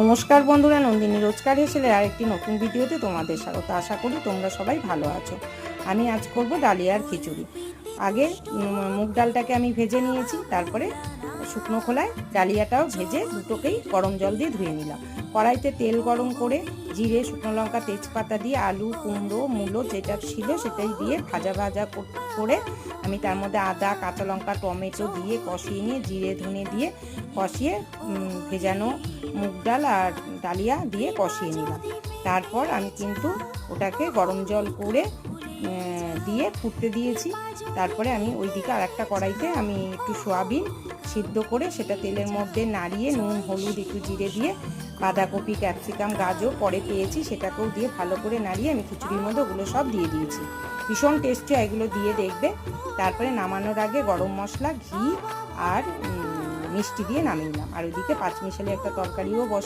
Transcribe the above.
নমস্কার বন্ধুরা, নন্দিনী রোজকার হেসেলে আরেকটি নতুন ভিডিওতে তোমাদের স্বাগত। আশা করি তোমরা সবাই ভালো আছো। আমি আজ করব ডালিয়ার খিচুড়ি। আগে মুগ ডালটাকে আমি ভেজে নিয়েছি, তারপরে শুকনো খোলায় ডালিয়াটাও ভেজে দুটোকেই গরম জল দিয়ে ধুয়ে নিলাম। কড়াইতে তেল গরম করে জিরে, শুকনো লঙ্কা, তেজপাতা দিয়ে আলু, কুমড়ো, মূলো যেটা ছিল সেটাই দিয়ে ভাজা ভাজা করে আমি তার মধ্যে আদা, কাঁচা লঙ্কা, টমেটো দিয়ে কষিয়ে নিয়ে জিরে ধুনে দিয়ে কষিয়ে ভেজানো মুগ ডাল আর ডালিয়া দিয়ে কষিয়ে নিলাম। তারপর আমি কিন্তু ওটাকে গরম জল করে দিয়ে ফুটতে দিয়েছি। তারপরে আমি ওই দিকে আর একটা কড়াইতে আমি একটু সোয়াবিন সিদ্ধ করে সেটা তেলের মধ্যে নাড়িয়ে নুন, হলুদ, একটু জিরে দিয়ে বাঁধাকপি, ক্যাপসিকাম, গাজর পরে পেয়েছি, সেটাকেও দিয়ে ভালো করে নাড়িয়ে আমি খিচুড়ির মধ্যে ওগুলো সব দিয়ে দিয়েছি। ভীষণ টেস্টি এগুলো দিয়ে দেখবে। তারপরে নামানোর আগে গরম মশলা, ঘি আর মিষ্টি দিয়ে নামিয়ে নিলাম। আর ওইদিকে পাঁচমিশালি একটা তরকারিও বসে